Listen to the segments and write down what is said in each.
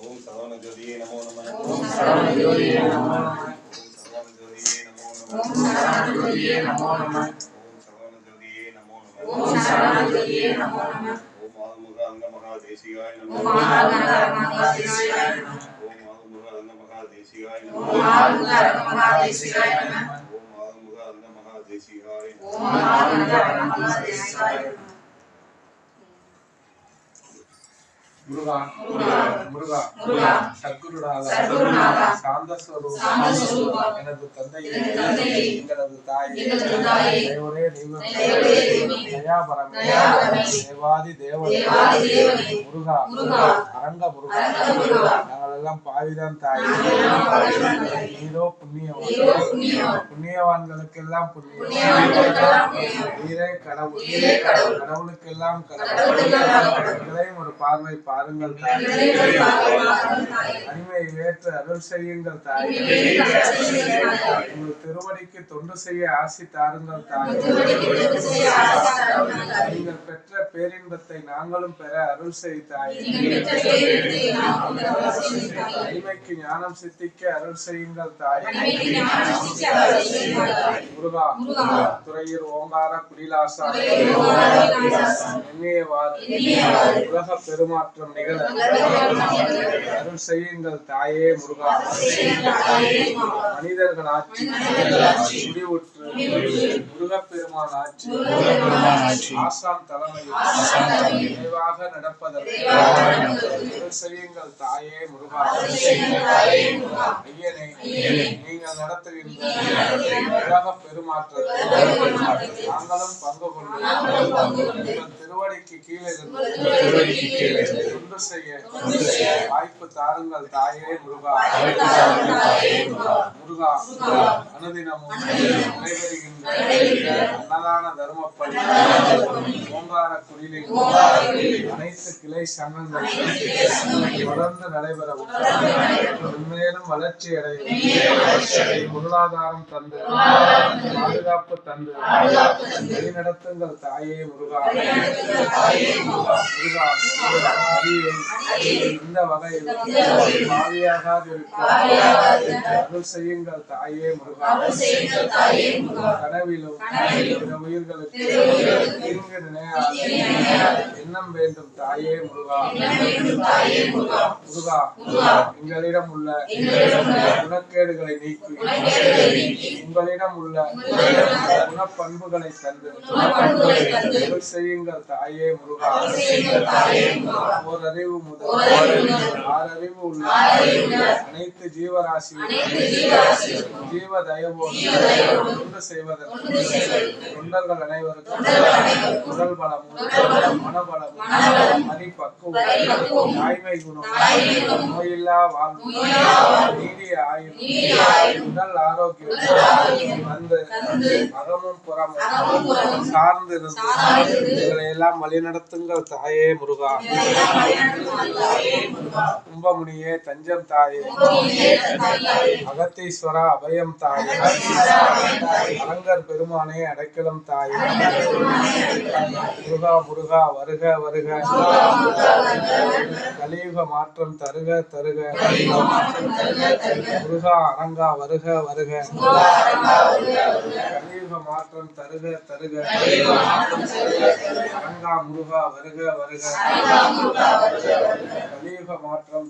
ஓம் சரவண ஜோதியே நமோ நம ஓம் சரவண ஜோதியே நமோ நம ஓம் சரவண ஜோதியே நமோ நம ஓம் சரவண ஜோதியே நமோ நம ஓம் சரவண ஜோதியே நமோ நம ஓம் சரவண ஜோதியே நமோ நம ஓம் ஆறுமுக அங்க மகா தேசிகாய நமோ ஓம் ஆறுமுக ஓம் ஆறுமுக அங்க மகா தேசிகாய நமோ ஓம் ஆறுமுக அரங்கமகாதேசிகாய நம ஓம் ஆறுமுக அங்க மகா தேசிகாய நமோ ஓம் ஆறுமுக அரங்கமகாதேசிகாய நம முருகா முருகா, சத்குருநாதா சாந்த ஸ்வரூபா, எனது தந்தையே எங்களது தாயே தேவரே தெய்வமே, தயாபரமே, தேவாதி தேவனே, முருகா அரங்க முருகா நாங்கள் எல்லாம் பாவிதான் தாயே. நீரோ புண்ணியவான். புண்ணியவான்களுக்கெல்லாம் புண்ணியம். நீரே கடவுள். கடவுளுக்கெல்லாம் கடவுள். ஒரு பார்வை பாருங்கள் தாயே, அடிமை ஏற்று அருள் செய்யுங்கள் தாயே. உங்கள் திருவடிக்கு தொண்டு செய்ய ஆசி தாருங்கள் தாயே. நீங்கள் பெற்ற பேரின்பத்தை நாங்களும் பெற அருள் செய் தாயே. அடிமைக்கு ஞானம் சித்திக்க அருள் செய்யுங்கள் தாயே. முருகா துறையூர் ஓங்கார குடிலாசா. உலக பெருமாற்றம். நிகழ அருள் செய்யுங்கள் தாயே முருகா. மனிதர்கள் ஆட்சி முடிவுற்று முருகப்பெருமான் ஆட்சி ஆசான் தலைமையில் விரைவாக நடப்பதற்கு அருள் செய்யுங்கள் தாயே முருகா. ஐயனே நீங்கள் நடத்துகின்ற உலக பெருமாற்றத்தில் நாங்களும் பங்கு கொண்டு திருவடிக்கு கீழே இருந்து வாய்ப்பு தாருங்கள் தாயே முருகா. முருகா. அனுதினமும் நடைபெறுகின்ற அன்னதான தர்மப்படி ஓங்கார குடிலில் அனைத்து கிளை சங்கங்கள் தொடர்ந்து நடைபெறவும் மென்மேலும் வளர்ச்சி அடையும் பொருளாதாரம் தந்து பாதுகாப்பு தந்து வழிநடத்துங்கள் தாயே முருகா. முருகா இந்த வகையில் அருள் செய்யுங்கள் தாயே முருகா. கனவிலும் பிற உயிர்களுக்கு தீங்கு நினையாது எண்ணம் வேண்டும் தாயே முருகா. முருகா. எங்களிடம் உள்ள குணக்கேடுகளை நீக்கி. உங்களிடம் உள்ள குணப்பண்புகளை தந்து. அருள் செய்யுங்கள் தாயே முருகா. ஓர் அறிவு முதல் ஆறறிவு உள்ள அனைத்து ஜீவராசியும் ஜீவ தயவோடு தொண்டு செய்வதற்கு தொண்டர்கள் அனைவருக்கும் உடல் பலமும் மனபலமும் மதிப்பக்குவம் தாய்மை குணம் நோயில்லா வாழ்வு நீடிய ஆயுள் உடல் ஆரோக்கியம் வந்து அகமும் புறமும் சார்ந்து இருந்து எங்களை எல்லாம் வழிநடத்துங்கள் தாயே முருகா. கும்பமுனியே தஞ்சம் தாயே. அகத்தீஸ்வரா அபயம் தாயே. அரங்கர் பெருமானே அடைக்கலம் தாயே. முருகா முருகா வருக வருக. கலியுக மாற்றம் தருக தருக. முருகா அரங்கா வருக வருக. கலியுக மாற்றம் தருக தருக. அரங்கா முருகா வருக வருக. கலியுக மாற்றம்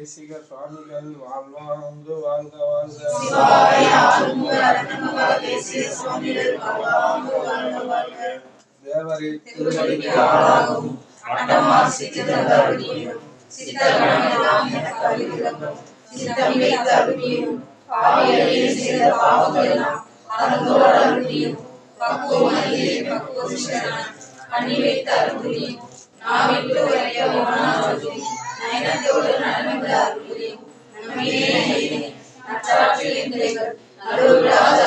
தேசிக சுவாமிகள் வாழ்வாங்கு வாழ்க வாழ்க. தேவரே எனக்கு சித்தம் செய்த பாவங்களெல்லாம் அறந்தோடு அருளியும் நாவிட்டு உரைய மனாவதியும் நயனத்தோடு நடனமிட அருளியும் நம்மையே நற்றாற்றில் எந்திரைகள் நடுவிடாத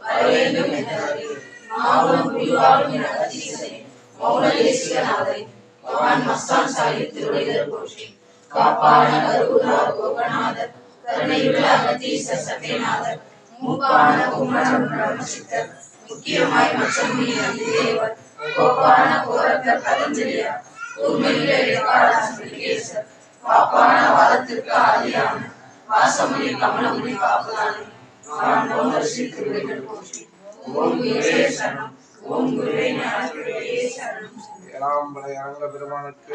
வரவேண்டும் மாவுளம் புரிவாளும் என மௌன பவான் மஸ்தான் சாஹிப் திருவடிதர் போற்றி காப்பான கோபநாதர் கருணையுள்ள சத்யநாதர் மூப்பான குமரன் முக்கியமாய் கோபான கோப்பான கோரக்கர் பதஞ்சலியார் கூர்மையில இடைக்காலாசர் காப்பான வாதத்திற்கு ஆதியான வாசமுனி கமலமுனி காப்பதானே. நான் போன்ற ஸ்ரீ திருவடிகள் போற்றி. ஓம் குருவே சரணம். ஓம் குருவே ஞான சரணம். ஏழாம்படை அரங்க பெருமானுக்கு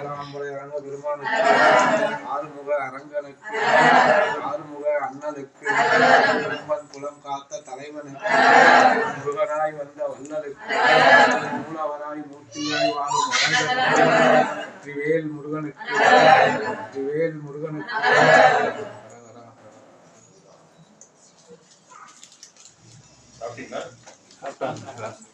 ஏழாம்படை அரங்க பெருமானுக்கு ஆறுமுக அரங்கனுக்கு திரிவேல் முருகனுக்கு திரிவேல்